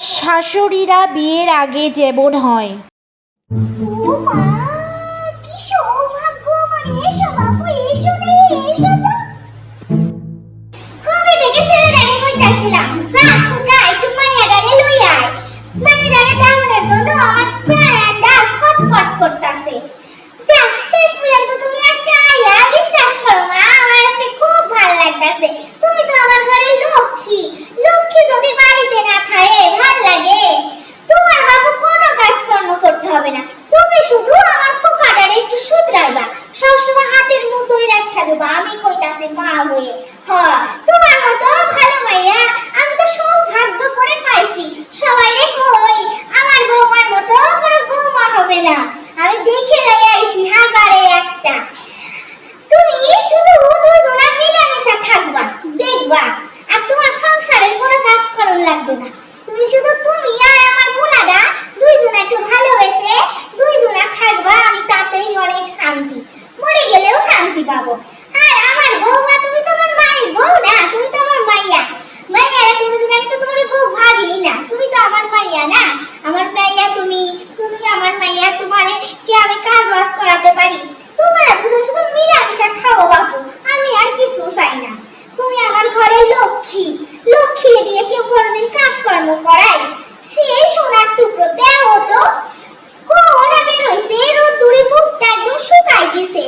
শাশুড়িরা বিয়ের আগে যেমন হয়। হাতের মুঠোয় রাখা দেবো, আমি কইতাছি, মা হয়ে। হ, তোমার মতো ভালো মাইয়া, আমি তো সৌভাগ্য করে পাইছি সবাই রে কই আমার বৌমার মতো কোনো বৌমা হবে না আমি দেখে লই আইছি হাজারে একটা তুমি শুধু দুজনা মিলামিশা থাকবা দেখবা আর তোমার সংসারের কোনো কাজ করন লাগবে না তুমি শুধু তুমি আর আমার পোলাটা দুইজনা একটু ভালোবেসে দুইজনা থাকবা আমি তাতেই অনেক শান্তি মরে গেলেও শান্তি পাবো আর আমার বউমা তুমি তো আমার মায়ের বউ না, তুমি তো আমার মাইয়া মাইয়ারা কোনোদিন আমি তো তোমার বউ ভাবি না তুমি তো আমার মাইয়া না আমার মাইয়া তুমি তুমি আমার মাইয়া তোমারে কি আমি কাজ বাজ করাতে পারি তোমরা দুজন শুধু মিলামিশা খাও বাপু আমি আর কিছু চাই না তুমি আমার ঘরের লক্ষ্মী লক্ষ্মী দিয়ে কেউ কোনোদিন কাজকর্ম করাই সেই সোনার টুকরো দেও তো কোন বের হইছে রোদ্দুরে মুখটা একদম শুকাই গেছে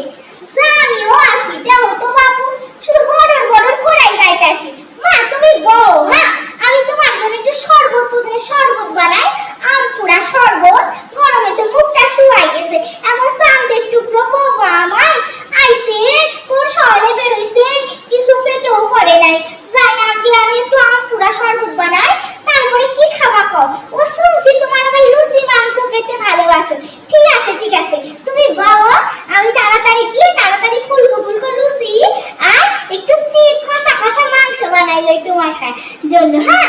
যা আমিও আসি দেও তো বাপু শুধু বড়র বড়র করাই যাইতাছি মা তুমি বউ হ্যাঁ আমি তোমার জন্য একটু শরবত বানাই আম পুরা শরবত, গরমে তো মুখটা শুকাই গেছে। এমন চান্দের টুকরো বাবা আমার। আইছে কোন শহরে বের হইছে কিছু পেটেও পড়ে নাই। যাই আগে আমি একটু আম পুরা শরবত বানাই, তারপরে কি খাবা কও? ও শুনছি তোমার আবার লুচি মাংস খেতে ভালোবাসো। ঠিক আছে ঠিক আছে, তুমি বাও, আমি তাড়াতাড়ি গিয়ে তাড়াতাড়ি ফুলকো ফুলকো লুচি আর একটু চিট খসা খসা মাংস বানাই লই তোমার জন্য হ্যাঁ?